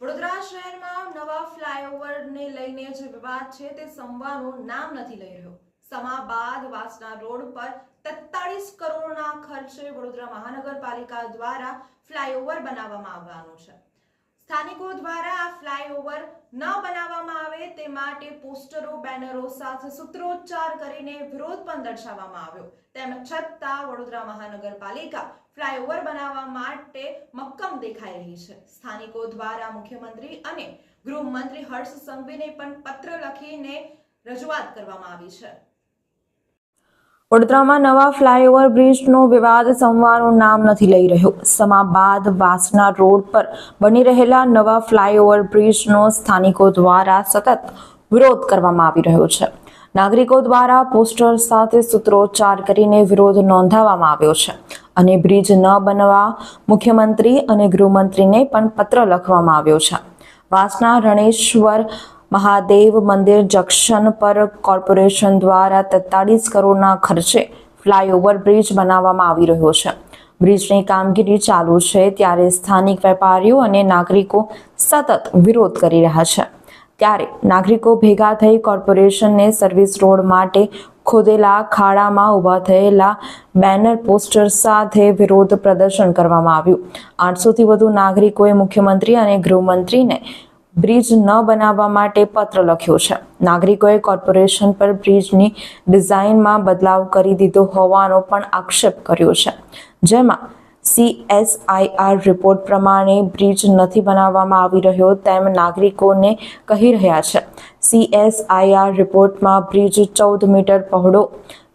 વડોદરા શહેરમાં નવા ફ્લાયઓવરને લઈને જે વિવાદ છે તે સંવાનું નામ નથી લઈ રહ્યો. સમા બાદ વાસના રોડ પર તેતાળીસ કરોડના ખર્ચે વડોદરા મહાનગરપાલિકા દ્વારા ફ્લાયઓવર બનાવવામાં આવવાનું છે. સ્થાનિકો દ્વારા આ ફ્લાયઓવર ન બનાવવામાં આવે તે માટે પોસ્ટરો, બેનરો સાથે સૂત્રોચ્ચાર કરીને વિરોધ પણ દર્શાવવામાં આવ્યો. તેમ છતાં વડોદરા મહાનગરપાલિકા ફ્લાયઓવર બનાવવા માટે મક્કમ દેખાઈ રહી છે. સ્થાનિકો દ્વારા મુખ્યમંત્રી અને ગૃહમંત્રી હર્ષ સંઘવીને પણ પત્ર લખીને રજૂઆત કરવામાં આવી છે. વડોદરામાં નવા ફ્લાયઓવર બ્રિજનો વિવાદ સંવારનું નામ નથી લઈ રહ્યો. સમા બાદ વાસના રોડ પર બની રહેલા નવા ફ્લાયઓવર બ્રિજનો સ્થાનિકો દ્વારા સતત વિરોધ કરવામાં આવી રહ્યો છે. નાગરિકો દ્વારા પોસ્ટર સાથે સૂત્રોચ્ચાર કરીને વિરોધ નોંધાવવામાં આવ્યો છે અને બ્રિજ ન બનવા મુખ્યમંત્રી અને ગૃહમંત્રીને પણ પત્ર લખવામાં આવ્યો છે. વાસના રણેશ્વર મહાદેવ મંદિર જંકશન પર કોર્પોરેશન દ્વારા તેતાળીસ કરોડના ખર્ચે ફ્લાયઓવર બ્રિજ બનાવવામાં આવી રહ્યો છે. બ્રિજની કામગીરી ચાલુ છે ત્યારે સ્થાનિક વેપારીઓ અને નાગરિકો સતત વિરોધ કરી રહ્યા છે. ત્યારે નાગરિકો ભેગા થઈ કોર્પોરેશનને સર્વિસ રોડ માટે ખોદેલા ખાડામાં ઊભા થયેલા બેનર પોસ્ટર સાથે વિરોધ પ્રદર્શન કરવામાં આવ્યું. આઠસોથી વધુ નાગરિકોએ મુખ્યમંત્રી અને ગૃહમંત્રીને બ્રિજ ન બનાવવા માટે પત્ર લખ્યો છે. નાગરિકોએ કોર્પોરેશન પર બ્રિજની ડિઝાઇનમાં બદલાવ કરી દીધો હોવાનો પણ આક્ષેપ કર્યો છે. જેમાં સીએસઆઈઆર રિપોર્ટ પ્રમાણે બ્રિજ નથી બનાવવામાં આવી રહ્યો તેમ નાગરિકોને કહી રહ્યા છે. સીએસઆઈઆર રિપોર્ટમાં બ્રિજ ચૌદ મીટર પહોળો,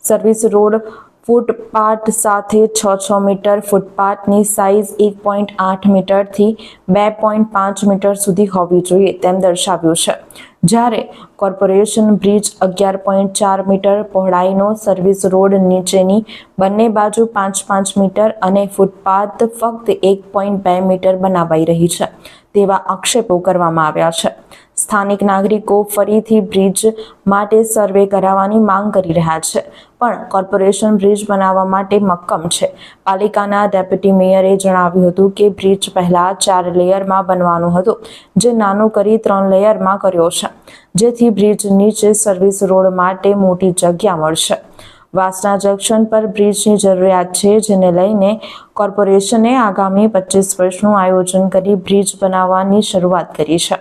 સર્વિસ રોડ ફૂટપાથ સાથે છ છ મીટર, ફૂટપાથની સાઇઝ એક પોઈન્ટ આઠ મીટરથી બે પોઈન્ટ પાંચ મીટર સુધી હોવી જોઈએ તેમ દર્શાવ્યું છે. જ્યારે કોર્પોરેશન બ્રિજ અગિયાર પોઈન્ટ ચાર મીટર પહોળાઈનો સર્વિસ રોડ નીચેની બંને બાજુ પાંચ પાંચ મીટર અને ફૂટપાથ ફક્ત એક પોઈન્ટ બે મીટર બનાવાઈ રહી છે તેવા આક્ષેપો કરવામાં આવ્યા છે. સ્થાનિક નાગરિકો ફરીથી બ્રિજ માટે સર્વે કરાવવાની માંગ કરી રહ્યા છે, પણ કોર્પોરેશન બ્રિજ બનાવવા માટે મક્કમ છે. પાલિકાના ડેપ્યુટી મેયરે જણાવ્યું હતું કે બ્રિજ પહેલાં ચાર લેયરમાં બનવાનું હતું, જે નાનું કરી ત્રણ લેયરમાં કર્યો છે. જેથી બ્રિજ નીચે સર્વિસ રોડ માટે મોટી જગ્યા મળશે. વાસના જંકશન પર બ્રિજની જરૂરિયાત છે, જેને લઈને કોર્પોરેશને આગામી પચીસ વર્ષનું આયોજન કરી બ્રિજ બનાવવાની શરૂઆત કરી છે.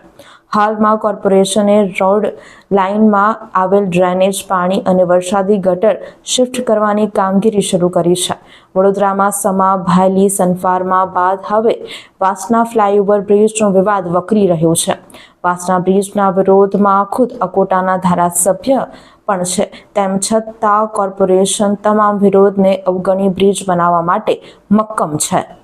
હાલમાં કોર્પોરેશને રોડ લાઇનમાં આવેલ ડ્રેનેજ પાણી અને વરસાદી ગટર શિફ્ટ કરવાની કામગીરી શરૂ કરી છે. વડોદરામાં સમા, ભાયલી, સનફાર્મા બાદ હવે વાસના ફ્લાયઓવર બ્રિજનો વિવાદ વકરી રહ્યો છે. વાસના બ્રિજના વિરોધમાં ખુદ અકોટાના ધારાસભ્ય પણ છે. તેમ છતાં કોર્પોરેશન તમામ વિરોધને અવગણી બ્રિજ બનાવવા માટે મક્કમ છે.